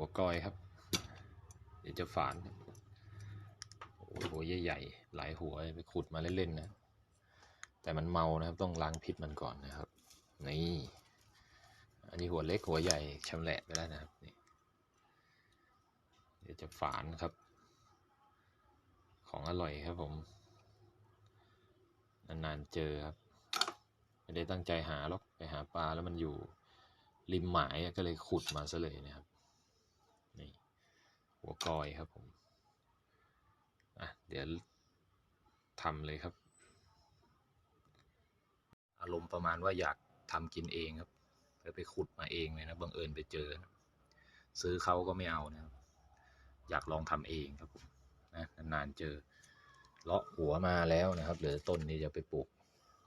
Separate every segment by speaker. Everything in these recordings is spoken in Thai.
Speaker 1: หัวกอยครับ เดี๋ยวจะฝานครับโอ้โหใหญ่ๆหลายหัวไปขุดมาเล่นๆนะ แต่มันเมานะครับต้องล้างพิษมันก่อนนะครับ นี่ อันนี้หัวเล็กหัวใหญ่ชำแหละไปแล้วนะครับนี่เดี๋ยวจะฝานครับ ของอร่อยครับผม นานๆเจอครับไม่ได้ตั้งใจหาหรอกไปหาปลาแล้วมันอยู่ริมหมายก็เลยขุดมาซะเลยนะครับ หัวกอยครับผมอะเดี๋ยวทำเลยครับ อารมณ์ประมาณว่าอยากทำกินเองครับแล้วไปขุดมาเองเลยนะบังเอิญไปเจอนะซื้อเขาก็ไม่เอานะครับ อยากลองทำเองครับผมนะนานๆเจอเลาะหัวมาแล้วนะครับเหลือต้นนี้จะไปปลูก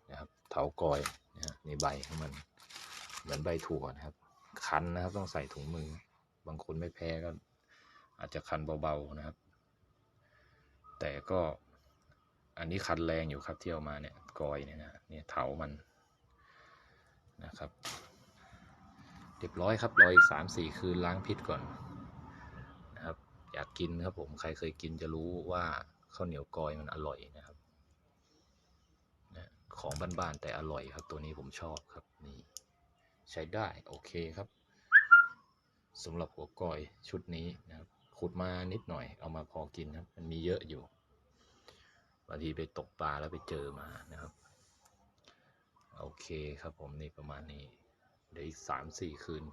Speaker 1: นะครับเถากอยนะฮะนี่ใบของมันเหมือนใบถั่วนะครับ คันนะครับต้องใส่ถุงมือบางคนไม่แพ้ก็ อาจจะคันเบาๆนะครับ แต่ก็อันนี้คันแรงอยู่ครับที่เอามาเนี่ยกอยเนี่ยนะเนี่ยเถามันนะครับเรียบร้อยครับรออีกสามสี่คืนล้างพิษก่อนนะครับ อยากกินครับผมใครเคยกินจะรู้ว่าข้าวเหนียวกอยมันอร่อยนะครับนะของบ้านๆแต่อร่อยครับ ตัวนี้ผมชอบครับนี่ใช้ได้โอเคครับสำหรับหัวกอยชุดนี้นะครับ ขุดมานิดหน่อย เอามาพอกินครับ มันมีเยอะอยู่บางทีไปตกปลาแล้วไปเจอมานะครับ โอเคครับผมนี่ประมาณนี้เดี๋ยวอีกสามสี่คืน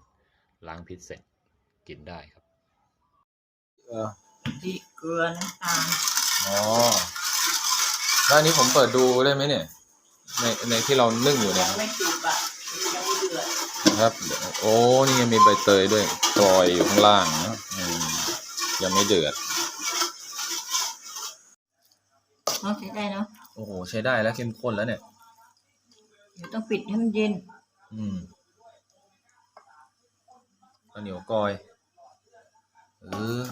Speaker 1: ล้างพิษเสร็จกินได้ครับ
Speaker 2: เออ
Speaker 3: พริกเกลือน้ำตาล
Speaker 2: อ๋อแล้วอันนี้ผมเปิดดูได้ไหมเนี่ย ในในที่เรานึ่งอยู่เนี่ย
Speaker 3: ยังไม่สุกอะยังไม่เดือด
Speaker 2: นะครับ โอ้ นี่ยังมีใบเตยด้วยกลอยอยู่ข้างล่างนะอืม ยังไม่เดือด
Speaker 3: เนาะใช้ได้เนาะ
Speaker 2: โอ้โห ใช้ได้แล้วเข้มข้นแล้วเนี่ย
Speaker 3: เดี๋ยวต้องปิดให้มันเย็น
Speaker 2: อืมข้าวเหนียวกอยเออ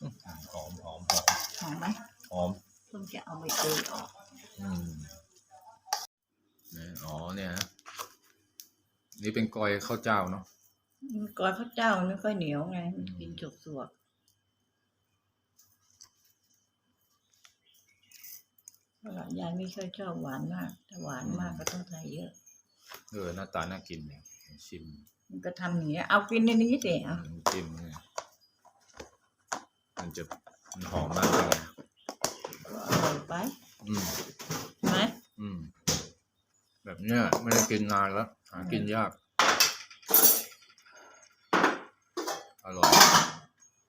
Speaker 2: อื้อหือหอมหอมหอม
Speaker 3: หอมไหม
Speaker 2: หอม
Speaker 3: เพิ่งจะเอาใบเตยออก
Speaker 2: อืมเนี่ยอ๋อเนี่ยฮะนี่เป็นกอยข้าวเจ้าเนาะ
Speaker 3: มัน กอยข้าวเจ้ามันไม่ค่อยเหนียวไง มันกินสวกสวกเพราะหลานยายไม่ค่อยชอบหวานมากถ้าหวานมากก็ต้องใส่เยอะ
Speaker 2: เออหน้าตาน่ากินเนี่ยชิม
Speaker 3: มันก็ทำอย่างเงี้ยเอากินในนี้สิเอา
Speaker 2: น้ำจิ้มเนี่ยมันจะมันหอมมากเลยนะ
Speaker 3: อร่อยไป
Speaker 2: อืม
Speaker 3: ไหม
Speaker 2: อืม แบบเนี้ยไม่ได้กินนานแล้วหากินยาก 系咯。